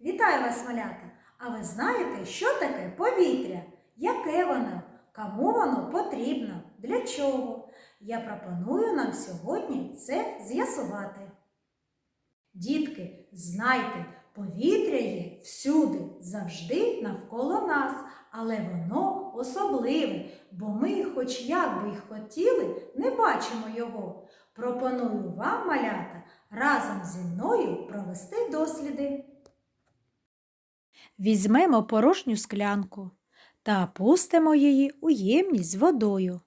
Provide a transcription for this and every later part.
Вітаю вас, малята! А ви знаєте, що таке повітря? Яке воно? Кому воно потрібно? Для чого? Я пропоную нам сьогодні це з'ясувати. Дітки, знайте, повітря є всюди, завжди навколо нас, але воно особливе, бо ми, хоч як би й хотіли, не бачимо його. Пропоную вам, малята, разом зі мною провести досліди. Візьмемо порожню склянку та опустимо її у ємність з водою.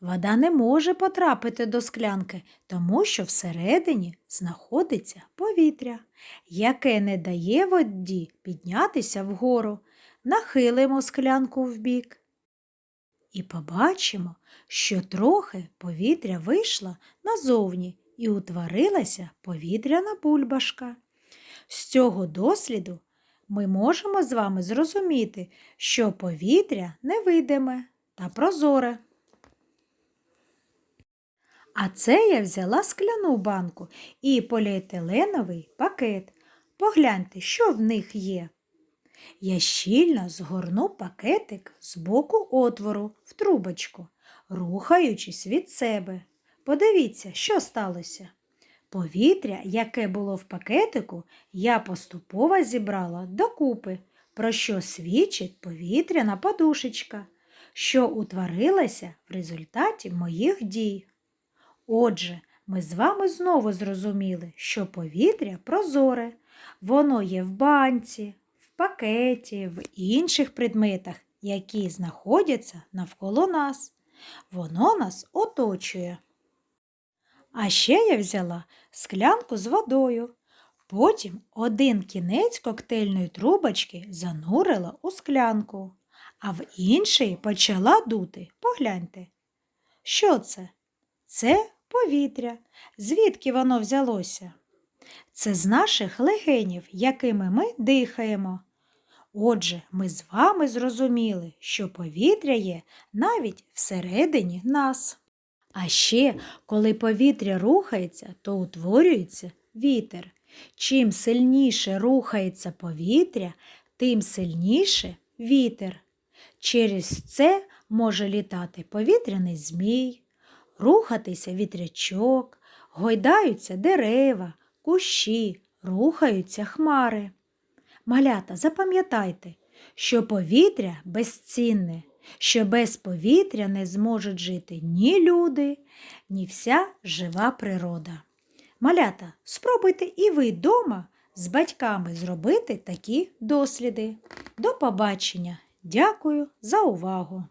Вода не може потрапити до склянки, тому що всередині знаходиться повітря, яке не дає воді піднятися вгору. Нахилимо склянку вбік. І побачимо, що трохи повітря вийшло назовні і утворилася повітряна бульбашка. З цього досліду ми можемо з вами зрозуміти, що повітря невидиме та прозоре. А це я взяла скляну банку і поліетиленовий пакет. Погляньте, що в них є. Я щільно згорну пакетик з боку отвору в трубочку, рухаючись від себе. Подивіться, що сталося. Повітря, яке було в пакетику, я поступово зібрала докупи, про що свідчить повітряна подушечка, що утворилася в результаті моїх дій. Отже, ми з вами знову зрозуміли, що повітря прозоре, воно є в банці, в пакеті, в інших предметах, які знаходяться навколо нас. Воно нас оточує. А ще я взяла склянку з водою. Потім один кінець коктейльної трубочки занурила у склянку, а в інший почала дути. Погляньте. Що це? Це повітря. Звідки воно взялося? Це з наших легенів, якими ми дихаємо. Отже, ми з вами зрозуміли, що повітря є навіть всередині нас. А ще, коли повітря рухається, то утворюється вітер. Чим сильніше рухається повітря, тим сильніше вітер. Через це може літати повітряний змій, рухатися вітрячок, гойдаються дерева, кущі, рухаються хмари. Малята, запам'ятайте, що повітря безцінне, що без повітря не зможуть жити ні люди, ні вся жива природа. Малята, спробуйте і ви вдома з батьками зробити такі досліди. До побачення! Дякую за увагу!